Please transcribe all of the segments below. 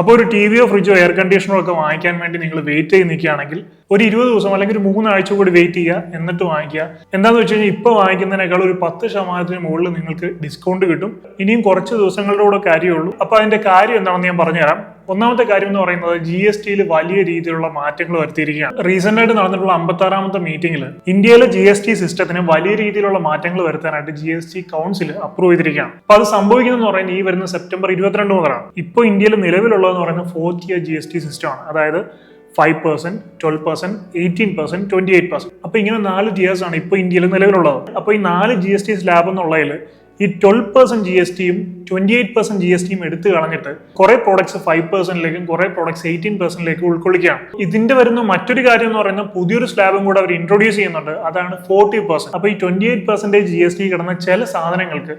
അപ്പോൾ ഒരു T വിയോ ഫ്രിഡ്ജോ air കണ്ടീഷനോ ഒക്കെ വാങ്ങിക്കാൻ വേണ്ടി നിങ്ങൾ വെയിറ്റ് ചെയ്ത് നിൽക്കുകയാണെങ്കിൽ ഒരു ഇരുപത് ദിവസം അല്ലെങ്കിൽ ഒരു മൂന്നാഴ്ച കൂടി വെയിറ്റ് ചെയ്യുക എന്നിട്ട് വാങ്ങിക്കുക. എന്താണെന്ന് വെച്ച് കഴിഞ്ഞാൽ ഇപ്പോൾ വാങ്ങിക്കുന്നതിനേക്കാൾ ഒരു പത്ത് ശതമാനത്തിന് മുകളിൽ നിങ്ങൾക്ക് ഡിസ്കൗണ്ട് കിട്ടും. ഇനിയും കുറച്ച് ദിവസങ്ങളുടെ കൂടെ കാര്യമുള്ളൂ അപ്പോൾ അതിന്റെ കാര്യം എന്താണെന്ന് ഞാൻ പറഞ്ഞുതരാം. ഒന്നാമത്തെ കാര്യം എന്ന് പറയുന്നത് ജി എസ് ടിയിൽ വലിയ രീതിയിലുള്ള മാറ്റങ്ങൾ വരുത്തിയിരിക്കുകയാണ്. റീസെന്റ് ആയിട്ട് നടന്നിട്ടുള്ള അമ്പത്തി ആറാമത്തെ മീറ്റിംഗിൽ ഇന്ത്യയിലെ ജി എസ് ടി സിസ്റ്റത്തിന് വലിയ രീതിയിലുള്ള മാറ്റങ്ങൾ വരുത്താനായിട്ട് G S T council approve ചെയ്തിരിക്കുകയാണ്. അപ്പൊ അത് സംഭവിക്കുന്നതെന്ന് പറയുന്നത് ഈ വരുന്ന സെപ്റ്റംബർ ഇരുപത്തിരണ്ട് മുതലാണ്. ഇപ്പോൾ ഇന്ത്യയിൽ നിലവിലുള്ളതെന്ന് പറയുന്നത് fourth year G S T സിസ്റ്റമാണ് അതായത് five percent twelve percent eighteen percent twenty eight percent അപ്പൊ ഇങ്ങനെ നാല് ജി എസ് ആണ് ഇപ്പോൾ ഇന്ത്യയിൽ നിലവിലുള്ളത്. അപ്പൊ ഈ നാല് ജി എസ് ടി സ്ലാബ് എന്നുള്ളതിൽ ഈ ട്വൽവ് പെർസെന്റ് ജി എസ് ടിയും twenty eight percent G S ടിയും എടുത്തു കളഞ്ഞിട്ട് കുറെ പ്രോഡക്ട്സ് ഫൈവ് പെർസെന്റിലേക്കും കുറെ പ്രോഡക്ട്സ് എയ്റ്റീൻ പെർസെന്റിലേക്കും ഉൾക്കൊള്ളിക്കുകയാണ്. ഇതിന്റെ വരുന്ന മറ്റൊരു കാര്യം എന്ന് പറയുന്നത് പുതിയൊരു സ്ലാബും കൂടെ അവർ ഇൻട്രൊഡ്യൂസ് ചെയ്യുന്നുണ്ട്. അതാണ് ഫോർട്ടി പെർസെന്റ് അപ്പൊ ഈ twenty eight percentage G S T കിടന്ന ചില സാധനങ്ങൾക്ക്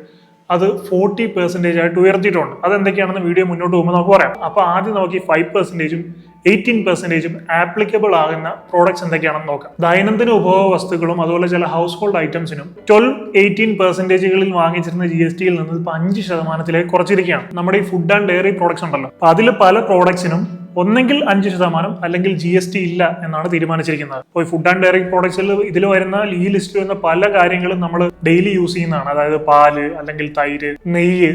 അത് ഫോർട്ടി പെർസെന്റേജ് ആയിട്ട് ഉയർത്തിയിട്ടുണ്ട്. അതെന്തൊക്കെയാണെന്ന് വീഡിയോ മുന്നോട്ട് പോകുമ്പോൾ നമുക്ക് പറയാം. അപ്പൊ ആദ്യം നമുക്ക് ഈ ഫൈവ് പെർസെന്റേജും എയ്റ്റീൻ പെർസെന്റേജും ആപ്ലിക്കബിൾ ആകുന്ന പ്രോഡക്ട്സ് എന്തൊക്കെയാണെന്ന് നോക്കാം. ദൈനംദിന ഉപഭോഗ വസ്തുക്കളും അതുപോലെ ചില ഹൗസ് ഹോൾഡ് ഐറ്റംസിനും ട്വൽവ് എയ്റ്റീൻ പെർസെന്റേജുകളിൽ വാങ്ങിച്ചിരുന്ന ജി എസ് ടിയിൽ നിന്ന് ഇപ്പൊ അഞ്ച് ശതമാനത്തിലേക്ക് കുറച്ചിരിക്കുകയാണ്. നമ്മുടെ ഈ ഫുഡ് ആൻഡ് ഡയറി പ്രോഡക്ട്സ് ഉണ്ടല്ലോ. അപ്പോൾ അതിൽ പല പ്രോഡക്ട്സിനും ഒന്നെങ്കിൽ അഞ്ച് ശതമാനം അല്ലെങ്കിൽ ജി എസ് ടി ഇല്ല എന്നാണ് തീരുമാനിച്ചിരിക്കുന്നത്. ഇപ്പോൾ ഫുഡ് ആൻഡ് ഡയറി പ്രോഡക്ട്സിൽ ഇതിൽ വരുന്ന ഈ ലിസ്റ്റിൽ വരുന്ന പല കാര്യങ്ങളും നമ്മൾ ഡെയിലി യൂസ് ചെയ്യുന്നതാണ്. അതായത് പാൽ അല്ലെങ്കിൽ തൈര് നെയ്യ്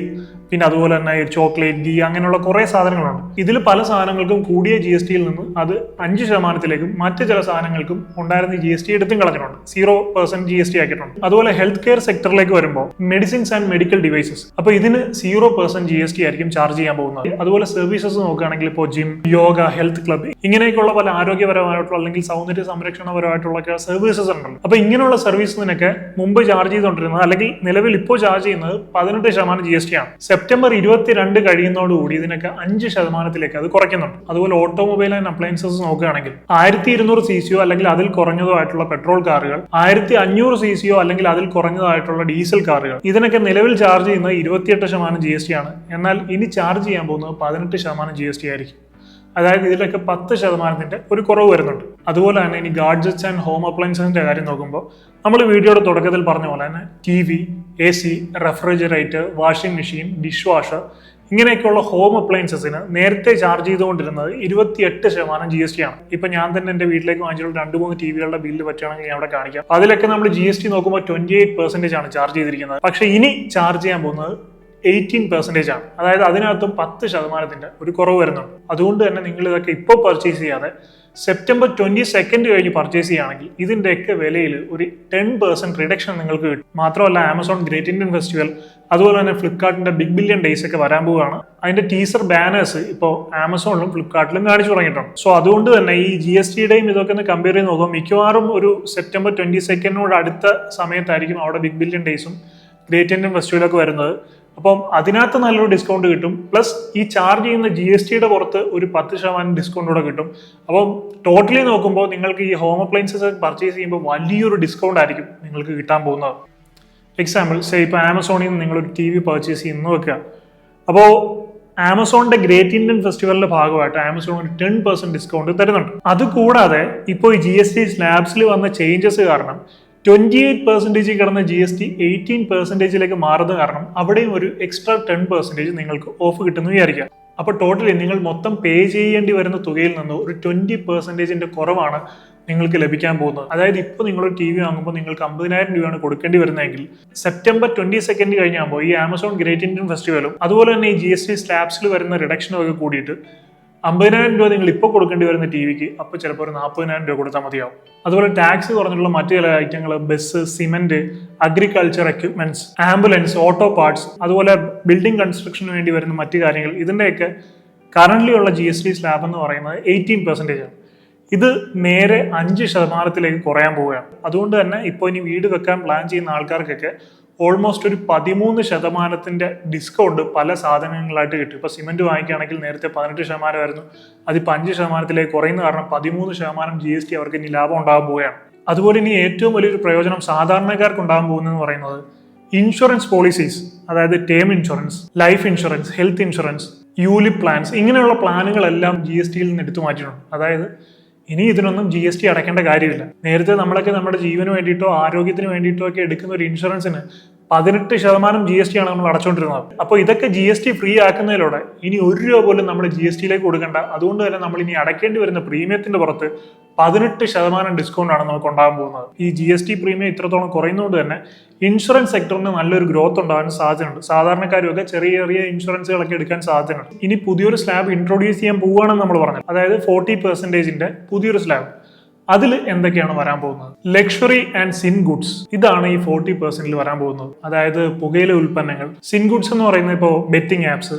പിന്നെ അതുപോലെ തന്നെ ചോക്ലേറ്റ് ഗീ അങ്ങനെയുള്ള കുറേ സാധനങ്ങളുണ്ട്. ഇതിൽ പല സാധനങ്ങൾക്കും കൂടിയ ജി എസ് ടിയിൽ നിന്ന് അത് അഞ്ച് ശതമാനത്തിലേക്കും മറ്റ് ചില സാധനങ്ങൾക്കും ഉണ്ടായിരുന്ന ജി എസ് ടി എടുത്തും കളഞ്ഞിട്ടുണ്ട്. Zero percent G S T ആക്കിയിട്ടുണ്ട്. അതുപോലെ ഹെൽത്ത് കെയർ സെക്ടറിലേക്ക് വരുമ്പോൾ മെഡിസിൻസ് ആൻഡ് മെഡിക്കൽ ഡിവൈസസ് അപ്പോൾ ഇതിന് zero percent G S T ആയിരിക്കും ചാർജ് ചെയ്യാൻ പോകുന്നത്. അതുപോലെ സർവീസസ് നോക്കുകയാണെങ്കിൽ ഇപ്പോൾ ജിം യോഗ ഹെൽത്ത് ക്ലബ് ഇങ്ങനെയൊക്കെയുള്ള പല ആരോഗ്യപരമായിട്ടുള്ള അല്ലെങ്കിൽ സൗന്ദര്യ സംരക്ഷണപരമായിട്ടുള്ള സർവീസസ് ഉണ്ടല്ലോ. അപ്പൊ ഇങ്ങനെയുള്ള സർവീസിനൊക്കെ മുമ്പ് ചാർജ് ചെയ്തുകൊണ്ടിരുന്നത് അല്ലെങ്കിൽ നിലവിൽ ഇപ്പോൾ ചാർജ് ചെയ്യുന്നത് പതിനെട്ട് ശതമാനം ജി എസ് ടി ആണ്. സെപ്റ്റംബർ ഇരുപത്തിരണ്ട് കഴിയുന്നതോടുകൂടി ഇതിനൊക്കെ അഞ്ച് ശതമാനത്തിലേക്ക് അത് കുറയ്ക്കുന്നുണ്ട്. അതുപോലെ ഓട്ടോമൊബൈൽ ആൻഡ് അപ്ലയൻസസ് നോക്കുകയാണെങ്കിൽ ആയിരത്തി ഇരുന്നൂറ് സി സിയോ അല്ലെങ്കിൽ അതിൽ കുറഞ്ഞതോ ആയിട്ടുള്ള പെട്രോൾ കാറുകൾ ആയിരത്തി അഞ്ഞൂറ് സി സിയോ അല്ലെങ്കിൽ അതിൽ കുറഞ്ഞതായിട്ടുള്ള ഡീസൽ കാറുകൾ ഇതിനൊക്കെ നിലവിൽ ചാർജ് ചെയ്യുന്നത് ഇരുപത്തിയെട്ട് ശതമാനം ജി എസ് ടി ആണ്. എന്നാൽ ഇനി ചാർജ് ചെയ്യാൻ പോകുന്നത് പതിനെട്ട് ശതമാനം ജി എസ് ടി ആയിരിക്കും. അതായത് ഇതിലൊക്കെ പത്ത് ശതമാനത്തിന്റെ ഒരു കുറവ് വരുന്നുണ്ട്. അതുപോലെ തന്നെ ഇനി ഗാഡ്ജറ്റ്സ് ആൻഡ് ഹോം അപ്ലയൻസിന്റെ കാര്യം നോക്കുമ്പോൾ നമ്മൾ വീഡിയോയുടെ തുടക്കത്തിൽ പറഞ്ഞ പോലെ തന്നെ T V A C refrigerator washing machine dishwasher ഇങ്ങനെയൊക്കെയുള്ള ഹോം അപ്ലയൻസസിന് നേരത്തെ ചാർജ് ചെയ്തുകൊണ്ടിരുന്നത് ഇരുപത്തിയെട്ട് ശതമാനം ജി എസ് ടി ആണ്. ഇപ്പൊ ഞാൻ തന്നെ എന്റെ വീട്ടിലേക്ക് വാങ്ങിച്ചിട്ടുള്ള രണ്ട് മൂന്ന് ടി വികളുടെ ബില്ല് പറ്റുകയാണെങ്കിൽ ഞാൻ അവിടെ കാണിക്കാം. അതിലൊക്കെ നമ്മൾ ജി എസ് ടി നോക്കുമ്പോൾ ട്വന്റി എയ്റ്റ് പെർസെന്റേജ് ആണ് ചാർജ് ചെയ്തിരിക്കുന്നത്. പക്ഷേ ഇനി ചാർജ് ചെയ്യാൻ പോകുന്നത് എയ്റ്റീൻ പെർസെന്റേജ് ആണ്. അതായത് അതിനകത്തും പത്ത് ശതമാനത്തിന്റെ ഒരു കുറവ് വരുന്നുണ്ട്. അതുകൊണ്ട് തന്നെ നിങ്ങൾ ഇതൊക്കെ ഇപ്പോൾ പർച്ചേസ് ചെയ്യാതെ സെപ്റ്റംബർ ട്വന്റി സെക്കൻഡ് കഴിഞ്ഞ് പർച്ചേസ് ചെയ്യുകയാണെങ്കിൽ ഇതിന്റെയൊക്കെ വിലയിൽ ഒരു ടെൻ പെർസെന്റ് റിഡക്ഷൻ നിങ്ങൾക്ക് കിട്ടും. മാത്രമല്ല ആമസോൺ ഗ്രേറ്റ് ഇന്ത്യൻ ഫെസ്റ്റിവൽ അതുപോലെ തന്നെ ഫ്ലിപ്കാർട്ടിന്റെ ബിഗ് ബില്യൺ ഡേയ്സ് ഒക്കെ വരാൻ പോവുകയാണ്. അതിന്റെ ടീസർ ബാനേഴ്സ് ഇപ്പോൾ ആമസോണിലും ഫ്ലിപ്കാർട്ടിലും കാണിച്ചു തുടങ്ങിയിട്ടുണ്ട്. സോ അതുകൊണ്ട് തന്നെ ഈ ജി എസ് ടിയുടെയും ഇതൊക്കെ ഒന്ന് കമ്പയർ ചെയ്ത് നോക്കുമ്പോൾ മിക്കവാറും ഒരു സെപ്റ്റംബർ ട്വന്റി സെക്കൻഡിനോട് അടുത്ത സമയത്തായിരിക്കും അവിടെ ബിഗ് ബില്യൺ ഡേയ്സും ഗ്രേറ്റ് ഇന്ത്യൻ ഫെസ്റ്റിവലൊക്കെ വരുന്നത്. അപ്പം അതിനകത്ത് നല്ലൊരു ഡിസ്കൗണ്ട് കിട്ടും. പ്ലസ് ഈ ചാർജ് ചെയ്യുന്ന ജി എസ് ടിയുടെ പുറത്ത് ഒരു പത്ത് ശതമാനം ഡിസ്കൗണ്ട് കൂടെ കിട്ടും. അപ്പം ടോട്ടലി നോക്കുമ്പോൾ നിങ്ങൾക്ക് ഈ ഹോം അപ്ലയൻസസ് പർച്ചേസ് ചെയ്യുമ്പോൾ വലിയൊരു ഡിസ്കൗണ്ട് ആയിരിക്കും നിങ്ങൾക്ക് കിട്ടാൻ പോകുന്നത്. എക്സാമ്പിൾ സേ ഇപ്പോൾ ആമസോണിൽ നിന്ന് നിങ്ങളൊരു ടി വി പർച്ചേസ് ചെയ്യുന്നു വെക്കുക അപ്പോൾ ആമസോണിന്റെ ഗ്രേറ്റ് ഇന്ത്യൻ ഫെസ്റ്റിവലിന്റെ ഭാഗമായിട്ട് ആമസോൺ ഒരു ടെൻ പെർസെന്റ് ഡിസ്കൗണ്ട് തരുന്നുണ്ട്. അതുകൂടാതെ ഇപ്പോൾ ഈ ജി എസ് ടി സ്ലാബ്സിൽ വന്ന ചേഞ്ചസ് കാരണം ട്വന്റി എയ്റ്റ് പെർസെന്റേജ് കിടന്ന ജി എസ് ടി എയ്റ്റീൻ പെർസെന്റേജിലേക്ക് മാറുന്നത് കാരണം അവിടെയും ഒരു എക്സ്ട്രാ ടെൻ പെർസെന്റേജ് നിങ്ങൾക്ക് ഓഫ് കിട്ടുന്നു വിചാരിക്കാം. അപ്പോൾ ടോട്ടലി നിങ്ങൾ മൊത്തം പേ ചെയ്യേണ്ടി വരുന്ന തുകയിൽ നിന്ന് ഒരു ട്വന്റി പെർസെന്റേജിന്റെ കുറവാണ് നിങ്ങൾക്ക് ലഭിക്കാൻ പോകുന്നത്. അതായത് ഇപ്പോൾ നിങ്ങൾ ടി വി വാങ്ങുമ്പോൾ നിങ്ങൾക്ക് അമ്പതിനായിരം രൂപയാണ് കൊടുക്കേണ്ടി വരുന്നതെങ്കിൽ സെപ്റ്റംബർ ട്വന്റി സെക്കൻഡ് കഴിഞ്ഞാകുമ്പോൾ ഈ ആമസോൺ ഗ്രേറ്റ് ഇന്ത്യൻ ഫെസ്റ്റിവലും അതുപോലെ തന്നെ ഈ ജി എസ് ടി സ്ലാബ്സിൽ വരുന്ന റിഡക്ഷനും ഒക്കെ കൂടിയിട്ട് അമ്പതിനായിരം രൂപ നിങ്ങൾ ഇപ്പോൾ കൊടുക്കേണ്ടി വരുന്ന ടി വിക്ക് അപ്പോൾ ചിലപ്പോൾ ഒരു നാൽപ്പതിനായിരം രൂപ കൊടുത്താൽ മതിയാവും. അതുപോലെ ടാക്സ് കുറഞ്ഞിട്ടുള്ള മറ്റു ചില ഐറ്റങ്ങൾ bus cement agriculture equipments ambulance auto parts അതുപോലെ ബിൽഡിംഗ് കൺസ്ട്രക്ഷന് വേണ്ടി വരുന്ന മറ്റു കാര്യങ്ങൾ. ഇതിന്റെയൊക്കെ കറന്റ് ഉള്ള ജി എസ് ടി സ്ലാബ് എന്ന് പറയുന്നത് എയ്റ്റീൻ പെർസെന്റേജ് ആണ്. ഇത് നേരെ അഞ്ച് ശതമാനത്തിലേക്ക് കുറയാൻ പോവുകയാണ്. അതുകൊണ്ട് തന്നെ ഇപ്പോൾ ഇനി വീട് വെക്കാൻ പ്ലാൻ ചെയ്യുന്ന ആൾക്കാർക്കൊക്കെ ഓൾമോസ്റ്റ് ഒരു പതിമൂന്ന് ശതമാനത്തിന്റെ ഡിസ്കൗണ്ട് പല സാധനങ്ങളായിട്ട് കിട്ടും. ഇപ്പൊ സിമെന്റ് വാങ്ങിക്കുകയാണെങ്കിൽ നേരത്തെ പതിനെട്ട് ശതമാനമായിരുന്നു. അതിപ്പോൾ അഞ്ച് ശതമാനത്തിലേക്ക് കുറയുന്ന കാരണം പതിമൂന്ന് ശതമാനം ജി എസ് ടി അവർക്ക് ഇനി ലാഭം ഉണ്ടാകാൻ പോവുകയാണ്. അതുപോലെ ഇനി ഏറ്റവും വലിയൊരു പ്രയോജനം സാധാരണക്കാർക്ക് ഉണ്ടാകാൻ പോകുന്നതെന്ന് പറയുന്നത് ഇൻഷുറൻസ് പോളിസീസ് അതായത് term insurance life insurance health insurance ULIP plans ഇങ്ങനെയുള്ള പ്ലാനുകളെല്ലാം ജി എസ് ടിയിൽ നിന്ന് എടുത്തു മാറ്റിയിട്ടുണ്ട്. അതായത് ഇനി ഇതിനൊന്നും ജി എസ് ടി അടയ്ക്കേണ്ട കാര്യമില്ല. നേരത്തെ നമ്മളൊക്കെ നമ്മുടെ ജീവന് വേണ്ടിയിട്ടോ ആരോഗ്യത്തിന് വേണ്ടിയിട്ടോ ഒക്കെ എടുക്കുന്ന ഒരു ഇൻഷുറൻസിന് പതിനെട്ട് ശതമാനം ജി എസ് ടി ആണ് നമ്മൾ അടച്ചുകൊണ്ടിരുന്നത് അപ്പോൾ ഇതൊക്കെ ജി എസ് ടി ഫ്രീ ആക്കുന്നതിലൂടെ ഇനി ഒരു രൂപ പോലും നമ്മൾ ജി എസ് ടിയിലേക്ക് കൊടുക്കേണ്ട. അതുകൊണ്ട് തന്നെ നമ്മൾ ഇനി അടയ്ക്കേണ്ടി വരുന്ന പ്രീമിയത്തിന്റെ പുറത്ത് പതിനെട്ട് ശതമാനം ഡിസ്കൗണ്ട് ആണ് നമുക്ക് ഉണ്ടാകാൻ പോകുന്നത്. ഈ ജി എസ് ടി പ്രീമിയം ഇത്രത്തോളം കുറയുന്നതുകൊണ്ട് തന്നെ ഇൻഷുറൻസ് സെക്ടറിന് നല്ലൊരു ഗ്രോത്ത് ഉണ്ടാകാൻ സാധ്യതയുണ്ട്. സാധാരണക്കാരൊക്കെ ചെറിയ ചെറിയ ഇൻഷുറൻസുകളൊക്കെ എടുക്കാൻ സാധ്യതയുണ്ട്. ഇനി പുതിയൊരു സ്ലാബ് ഇൻട്രൊഡ്യൂസ് ചെയ്യാൻ പോവുകയാണെന്ന് നമ്മൾ പറഞ്ഞു അതായത് ഫോർട്ടി പെർസെന്റേജിന്റെ പുതിയൊരു സ്ലാബ് അതിൽ എന്തൊക്കെയാണ് വരാൻ പോകുന്നത്? ലക്ഷറി ആൻഡ് സിൻ ഗുഡ്സ് ഇതാണ് ഈ ഫോർട്ടി പെർസെന്റിൽ വരാൻ പോകുന്നത്. അതായത് പുകയില ഉൽപ്പന്നങ്ങൾ. സിൻ ഗുഡ്സ് എന്ന് പറയുന്നത് ഇപ്പോൾ betting apps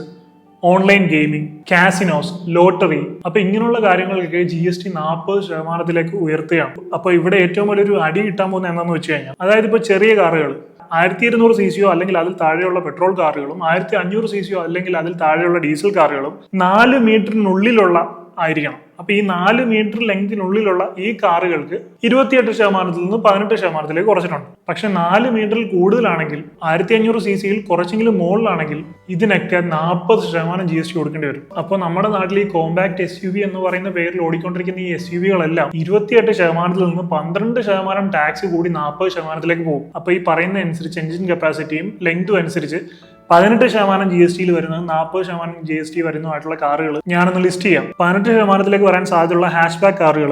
online gaming casinos lottery അപ്പൊ ഇങ്ങനെയുള്ള കാര്യങ്ങൾക്കൊക്കെ ജി എസ് ടി നാൽപ്പത് ശതമാനത്തിലേക്ക് ഉയർത്തുകയാണ്. അപ്പൊ ഇവിടെ ഏറ്റവും വലിയൊരു അടി കിട്ടാൻ പോകുന്ന എന്താണെന്ന് വെച്ച് കഴിഞ്ഞാൽ അതായത് ഇപ്പൊ ചെറിയ കാറുകൾ ആയിരത്തി ഇരുന്നൂറ് സി സിയോ അല്ലെങ്കിൽ അതിൽ താഴെയുള്ള പെട്രോൾ കാറുകളും ആയിരത്തി അഞ്ഞൂറ് സി സിയോ അല്ലെങ്കിൽ അതിൽ താഴെയുള്ള ഡീസൽ കാറുകളും നാല് മീറ്ററിനുള്ളിലുള്ള ആയിരിക്കണം. അപ്പൊ ഈ നാല് മീറ്റർ ലെങ്തിനുള്ളിലുള്ള ഈ കാറുകൾക്ക് ഇരുപത്തിയെട്ട് ശതമാനത്തിൽ നിന്ന് പതിനെട്ട് ശതമാനത്തിലേക്ക് കുറച്ചിട്ടുണ്ട്. പക്ഷെ നാല് മീറ്ററിൽ കൂടുതലാണെങ്കിൽ ആയിരത്തി അഞ്ഞൂറ് സി സിയിൽ കുറച്ചെങ്കിലും മുകളിലാണെങ്കിൽ ഇതിനൊക്കെ നാൽപ്പത് ശതമാനം ജി എസ് ടി കൊടുക്കേണ്ടി വരും. അപ്പോൾ നമ്മുടെ നാട്ടിൽ ഈ കോമ്പാക്ട് എസ് യു വി എന്ന് പറയുന്ന പേരിൽ ഓടിക്കൊണ്ടിരിക്കുന്ന ഈ എസ് യു വികളെല്ലാം ഇരുപത്തിയെട്ട് ശതമാനത്തിൽ നിന്ന് പന്ത്രണ്ട് ശതമാനം ടാക്സ് കൂടി നാൽപ്പത് ശതമാനത്തിലേക്ക് പോകും. അപ്പോൾ ഈ പറയുന്ന അനുസരിച്ച് എഞ്ചിൻ കപ്പാസിറ്റിയും ലെങ്തും അനുസരിച്ച് പതിനെട്ട് ശതമാനം ജി എസ് ടിയിൽ വരുന്നത് നാൽപ്പത് ശതമാനം ജി എസ് ടി വരുന്നതായിട്ടുള്ള കാറുകൾ ഞാനൊന്ന് ലിസ്റ്റ് ചെയ്യാം. പതിനെട്ട് ശതമാനത്തിലേക്ക് വരാൻ സാധ്യതയുള്ള ഹാഷ് ബാക്ക് കാറുകൾ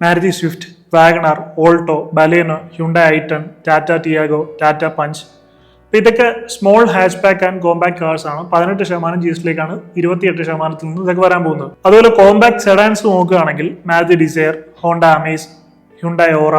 Maruti Swift Wagon R Alto Baleno Hyundai i ten Tata Tiago Tata Punch അപ്പോൾ ഇതൊക്കെ small hatchback and compact cars ആണ്. പതിനെട്ട് ശതമാനം ജി എസ് ടിയിലേക്കാണ് ഇരുപത്തിയെട്ട് ശതമാനത്തിൽ നിന്ന് ഇതൊക്കെ വരാൻ പോകുന്നത്. അതുപോലെ കോമ്പാക്ട് സെഡാൻസ് നോക്കുകയാണെങ്കിൽ Maruti Dzire Honda Amaze Hyundai Aura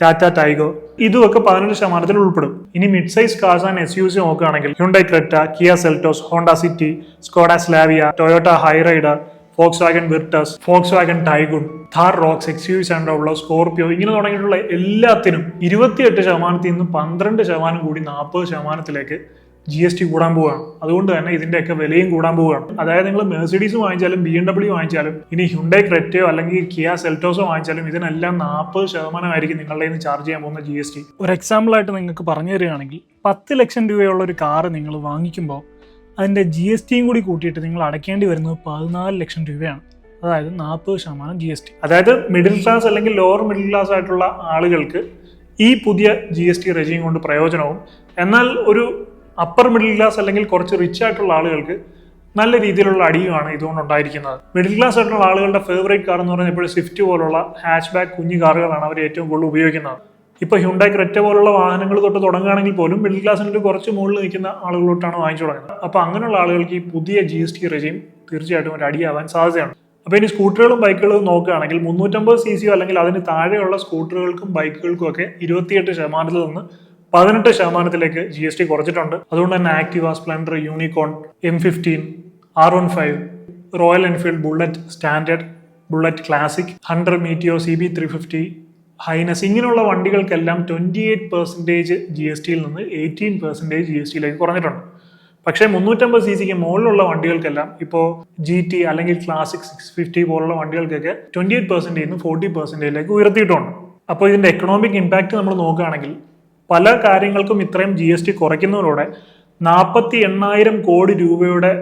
Tata Tigor ഇതുമൊക്കെ പതിനഞ്ച് ശതമാനത്തിൽ ഉൾപ്പെടും. ഇനി mid size cars and S U V നോക്കുകയാണെങ്കിൽ Hyundai Creta Kia Seltos Honda City Skoda Slavia Toyota Hyryder Volkswagen Virtus Volkswagen Taigun Thar Roxx X U സെൻഡോളോ Scorpio ഇങ്ങനെ തുടങ്ങിയിട്ടുള്ള എല്ലാത്തിനും ഇരുപത്തിയെട്ട് ശതമാനത്തിൽ നിന്ന് പന്ത്രണ്ട് ശതമാനം കൂടി നാൽപ്പത് ശതമാനത്തിലേക്ക് ജി എസ് ടി കൂടാൻ പോവുകയാണ് അതുകൊണ്ട് തന്നെ ഇതിന്റെയൊക്കെ വിലയും കൂടാൻ പോവുകയാണ് അതായത് നിങ്ങൾ മെഴ്സിഡീസ് വാങ്ങിച്ചാലും ബി എം ഡബ്ല്യു വാങ്ങിച്ചാലും ഇനി ഹുണ്ടേ ക്രെറ്റയോ അല്ലെങ്കിൽ കിയ സെൽറ്റോസോ വാങ്ങിച്ചാലും ഇതിനെല്ലാം നാൽപ്പത് ശതമാനമായിരിക്കും നിങ്ങളുടെ നിന്ന് ചാർജ് ചെയ്യാൻ പോകുന്ന ജി എസ് ടി ഒരു എക്സാമ്പിൾ ആയിട്ട് നിങ്ങൾക്ക് പറഞ്ഞു തരികയാണെങ്കിൽ പത്ത് ലക്ഷം രൂപയുള്ള ഒരു കാറ് നിങ്ങൾ വാങ്ങിക്കുമ്പോൾ അതിന്റെ ജി എസ് ടിയും കൂടി കൂട്ടിയിട്ട് നിങ്ങൾ അടയ്ക്കേണ്ടി വരുന്നത് പതിനാല് ലക്ഷം രൂപയാണ്. അതായത് നാൽപ്പത് ശതമാനം ജി എസ് ടി അതായത് മിഡിൽ ക്ലാസ് അല്ലെങ്കിൽ ലോവർ മിഡിൽ ക്ലാസ് ആയിട്ടുള്ള ആളുകൾക്ക് ഈ പുതിയ ജി എസ് ടി റെജീം കൊണ്ട് പ്രയോജനവും. എന്നാൽ ഒരു അപ്പർ മിഡിൽ ക്ലാസ് അല്ലെങ്കിൽ കുറച്ച് റിച്ച് ആയിട്ടുള്ള ആളുകൾക്ക് നല്ല രീതിയിലുള്ള അടിയുമാണ് ഇതുകൊണ്ട് ഉണ്ടായിരിക്കുന്നത് മിഡിൽ ക്ലാസ് ആയിട്ടുള്ള ആളുകളുടെ ഫേവറേറ്റ് കാർ എന്ന് പറയുന്നത് എപ്പോഴും സ്വിഫ്റ്റ് പോലുള്ള ഹാച്ച് ബാക്ക് കുഞ്ഞു കാറുകളാണ് അവർ ഏറ്റവും കൂടുതൽ ഉപയോഗിക്കുന്നത്. ഇപ്പോൾ ഹ്യുണ്ടായി ക്രെറ്റ പോലുള്ള വാഹനങ്ങൾ തൊട്ട് തുടങ്ങുകയാണെങ്കിൽ പോലും മിഡിൽ ക്ലാസ്സിന്റെ കുറച്ച് മുകളിൽ നിൽക്കുന്ന ആളുകളോട്ടാണ് വാങ്ങിച്ചു തുടങ്ങുന്നത്. അപ്പോൾ അങ്ങനെയുള്ള ആളുകൾക്ക് ഈ പുതിയ ജി എസ് ടി റെജീം തീർച്ചയായിട്ടും ഒരു അടിയാവാൻ സാധ്യതയാണ്. അപ്പോൾ ഇനി സ്കൂട്ടറുകളും ബൈക്കുകളും നോക്കുകയാണെങ്കിൽ മുന്നൂറ്റമ്പത് സി സിയോ അല്ലെങ്കിൽ അതിന് താഴെയുള്ള സ്കൂട്ടറുകൾക്കും ബൈക്കുകൾക്കും ഒക്കെ ഇരുപത്തിയെട്ട് ശതമാനത്തിൽ നിന്ന് പതിനെട്ട് ശതമാനത്തിലേക്ക് ജി എസ് ടി കുറച്ചിട്ടുണ്ട്. അതുകൊണ്ട് തന്നെ Activa Splendor Unicorn M fifteen R one five Royal Enfield Bullet Standard Bullet Classic hundred Meteor C B three fifty Highness ഇങ്ങനെയുള്ള വണ്ടികൾക്കെല്ലാം twenty eight percentage G S ടിയിൽ നിന്ന് എയ്റ്റീൻ പെർസെന്റേജ് ജി എസ് ടിയിലേക്ക് കുറഞ്ഞിട്ടുണ്ട്. പക്ഷേ മുന്നൂറ്റമ്പത് സി സിക്ക് മുകളിലുള്ള വണ്ടികൾക്കെല്ലാം ഇപ്പോൾ ജി ടി അല്ലെങ്കിൽ ക്ലാസിക് സിക്സ് ഫിഫ്റ്റി പോലുള്ള വണ്ടികൾക്കൊക്കെ ട്വന്റി എയ്റ്റ് പെർസെന്റേജ് നിന്ന് ഫോർട്ടി പെർസെന്റേജിലേക്ക് ഉയർത്തിയിട്ടുണ്ട്. അപ്പോൾ ഇതിന്റെ എക്കണോമിക് ഇമ്പാക്റ്റ് നമ്മൾ നോക്കുകയാണെങ്കിൽ പല കാര്യങ്ങൾക്കും ഇത്രയും ജി എസ് ടി കുറയ്ക്കുന്നതിലൂടെ നാൽപ്പത്തി എണ്ണായിരം കോടി രൂപയുടെ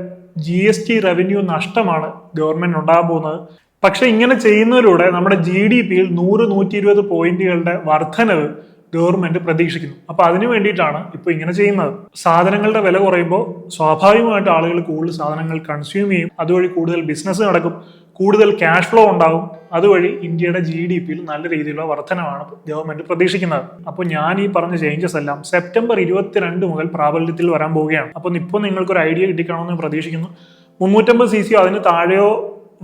ജി എസ് ടി റവന്യൂ നഷ്ടമാണ് ഗവൺമെന്റ് ഉണ്ടാകാൻ പോകുന്നത്. പക്ഷെ ഇങ്ങനെ ചെയ്യുന്നതിലൂടെ നമ്മുടെ ജി ഡി പിയിൽ നൂറ് നൂറ്റി ഇരുപത് പോയിന്റുകളുടെ വർധനവ് ഗവൺമെന്റ് പ്രതീക്ഷിക്കുന്നു. അപ്പൊ അതിനു വേണ്ടിയിട്ടാണ് ഇപ്പൊ ഇങ്ങനെ ചെയ്യുന്നത്. സാധനങ്ങളുടെ വില കുറയുമ്പോൾ സ്വാഭാവികമായിട്ട് ആളുകൾ കൂടുതൽ സാധനങ്ങൾ കൺസ്യൂം ചെയ്യും. അതുവഴി കൂടുതൽ ബിസിനസ് നടക്കും. കൂടുതൽ ക്യാഷ് ഫ്ലോ ഉണ്ടാകും. അതുവഴി ഇന്ത്യയുടെ ജി ഡി പിയിൽ നല്ല രീതിയിലുള്ള വർധനമാണ് ഗവൺമെന്റ് പ്രതീക്ഷിക്കുന്നത്. അപ്പോൾ ഞാൻ ഈ പറഞ്ഞ ചേഞ്ചസ് എല്ലാം സെപ്റ്റംബർ ഇരുപത്തിരണ്ട് മുതൽ പ്രാബല്യത്തിൽ വരാൻ പോവുകയാണ്. അപ്പോൾ ഇപ്പോൾ നിങ്ങൾക്കൊരു ഐഡിയ കിട്ടിക്കണമെന്ന് പ്രതീക്ഷിക്കുന്നു. മുന്നൂറ്റമ്പത് സി സിയോ അതിന് താഴെയോ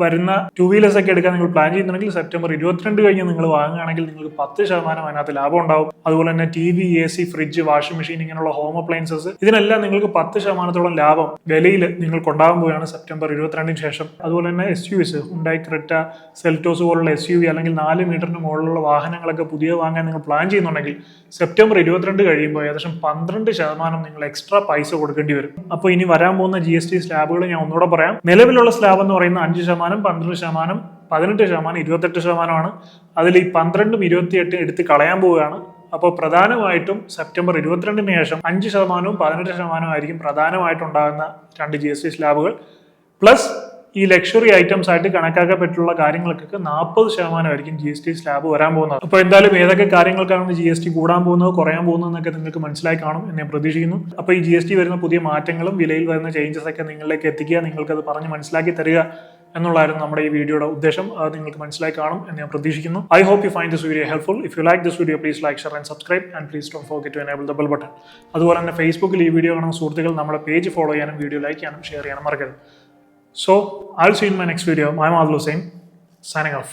വരുന്ന ടു വീലേഴ്സ് ഒക്കെ എടുക്കാൻ നിങ്ങൾ പ്ലാൻ ചെയ്യുന്നുണ്ടെങ്കിൽ സെപ്റ്റംബർ ഇരുപത്തിരണ്ട് കഴിഞ്ഞ് നിങ്ങൾ വാങ്ങുകയാണെങ്കിൽ നിങ്ങൾക്ക് പത്ത് ശതമാനം അതിനകത്ത് ലാഭം ഉണ്ടാവും. അതുപോലെ തന്നെ T V A C fridge washing machine ഇങ്ങനെയുള്ള ഹോം അപ്ലയൻസസ് ഇതിനെല്ലാം നിങ്ങൾക്ക് പത്ത് ശതമാനത്തോളം ലാഭം വിലയിൽ നിങ്ങൾക്ക് പോവുകയാണ് സെപ്റ്റംബർ ഇരുപത്തിരണ്ടിന് ശേഷം. അതുപോലെ തന്നെ എസ് യു എസ് ഉണ്ടായി ക്രെറ്റ സെൽറ്റോസ് പോലുള്ള എസ് യു വി അല്ലെങ്കിൽ നാല് മീറ്ററിന് മുകളിലുള്ള വാഹനങ്ങളൊക്കെ പുതിയ വാങ്ങാൻ നിങ്ങൾ പ്ലാൻ ചെയ്യുന്നുണ്ടെങ്കിൽ സെപ്റ്റംബർ ഇരുപത്തിരണ്ട് കഴിയുമ്പോൾ ഏകദേശം പന്ത്രണ്ട് ശതമാനം നിങ്ങൾ എക്സ്ട്രാ പൈസ കൊടുക്കേണ്ടി വരും. അപ്പോൾ ഇനി വരാൻ പോകുന്ന ജി എസ് ടി സ്ലാബുകൾ ഞാൻ ഒന്നുകൂടെ പറയാം. നിലവിലുള്ള സ്ലാബ് എന്ന് പറയുന്ന അഞ്ച് ശതമാനം പന്ത്രണ്ട് ശതമാനം പതിനെട്ട് ശതമാനം ഇരുപത്തെട്ട് ശതമാനമാണ്. അതിൽ ഈ പന്ത്രണ്ടും ഇരുപത്തിയെട്ടും എടുത്ത് കളയാൻ പോവുകയാണ്. അപ്പോൾ പ്രധാനമായിട്ടും സെപ്റ്റംബർ ഇരുപത്തിരണ്ടിന് ശേഷം അഞ്ച് ശതമാനവും പതിനെട്ട് ശതമാനവും ആയിരിക്കും പ്രധാനമായിട്ടുണ്ടാകുന്ന രണ്ട് ജി എസ് ടി സ്ലാബുകൾ. പ്ലസ് ഈ ലക്ഷറി ഐറ്റംസ് ആയിട്ട് കണക്കാക്കപ്പെട്ടുള്ള കാര്യങ്ങൾക്കൊക്കെ നാൽപ്പത് ശതമാനമായിരിക്കും ജി എസ് ടി സ്ലാബ് വരാൻ പോകുന്നത്. അപ്പോൾ എന്തായാലും ഏതൊക്കെ കാര്യങ്ങൾക്കാണ് ജി എസ് ടി കൂടാൻ പോകുന്നത് കുറയാൻ പോകുന്നതെന്നൊക്കെ നിങ്ങൾക്ക് മനസ്സിലായി കാണും എന്നെ പ്രതീക്ഷിക്കുന്നു. അപ്പോൾ ഈ ജി എസ് ടി വരുന്ന പുതിയ മാറ്റങ്ങളും വിലയിൽ വരുന്ന ചേഞ്ചസ് ഒക്കെ നിങ്ങളിലേക്ക് എത്തിക്കുക നിങ്ങൾക്കത് പറഞ്ഞ് മനസ്സിലാക്കി തരിക. എന്നുള്ളതായിരുന്നു നമ്മുടെ ഈ വീഡിയോയുടെ ഉദ്ദേശം. അത് നിങ്ങൾക്ക് മനസ്സിലായി കാണും എന്ന് ഞാൻ പ്രതീക്ഷിക്കുന്നു. I hope you find this video helpful if you like this video please like share and subscribe and please don't forget to enable the bell button അതുപോലെ തന്നെ ഫേസ്ബുക്കിൽ ഈ വീഡിയോ കാണുന്ന സുഹൃത്തുക്കൾ നമ്മുടെ പേജ് ഫോളോ ചെയ്യാനും വീഡിയോ ലൈക്ക് ചെയ്യാനും share ചെയ്യാനും മറക്കരുത്. So I seen my next video my മാദ് Hussain signing of